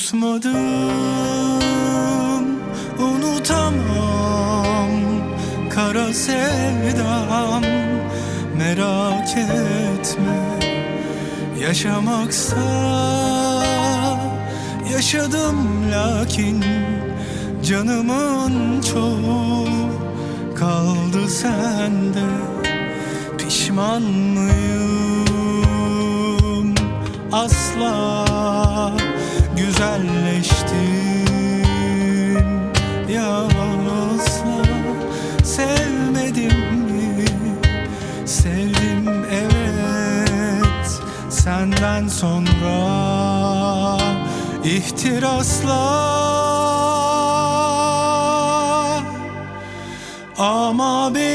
Unutmadım, unutamam. Kara sevdam, merak etme. Yaşamaksa yaşadım lakin Canımın çoğu kaldı sende. Pişman mıyım? Asla güzelleştim ya asla sevmedim mi? Sevdim evet. Senden sonra ihtirasla ama benim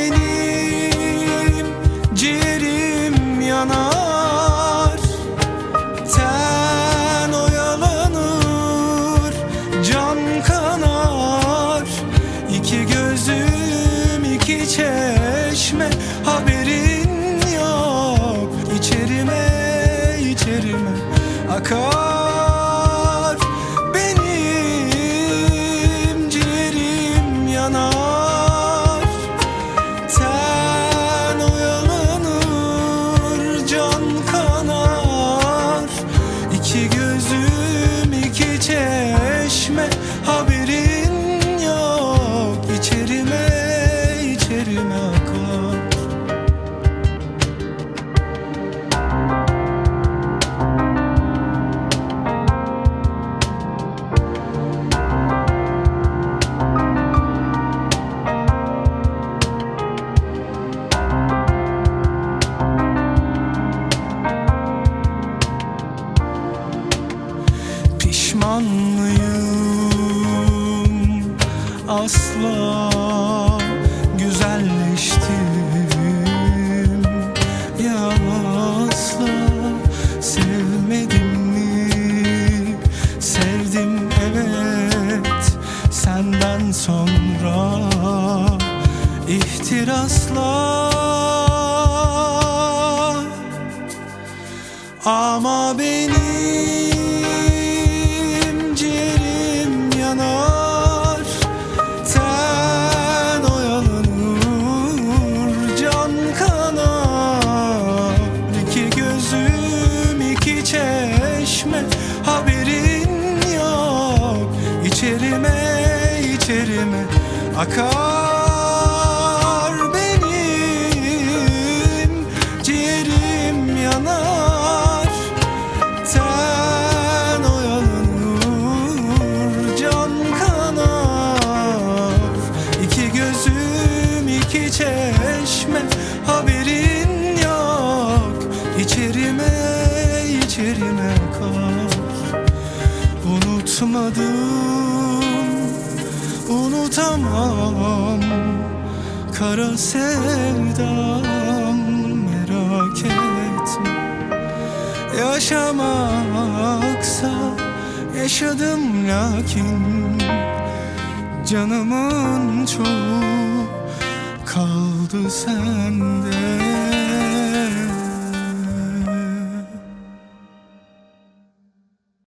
Pişman mıyım asla güzelleştim. Ya asla sevmedim mi? Sevdim evet. Senden sonra ihtirasla ama benim gözüm iki çeşme haberin yok. İçerime içerime akar benim. Ciğerim yanar Ten oyalanır, can kanar. İki gözüm iki çeşme İçerime içerime kar Unutmadım, unutamam. Kara sevdam merak etme. Yaşamaksa yaşadım lakin Canımın çoğu kaldı sende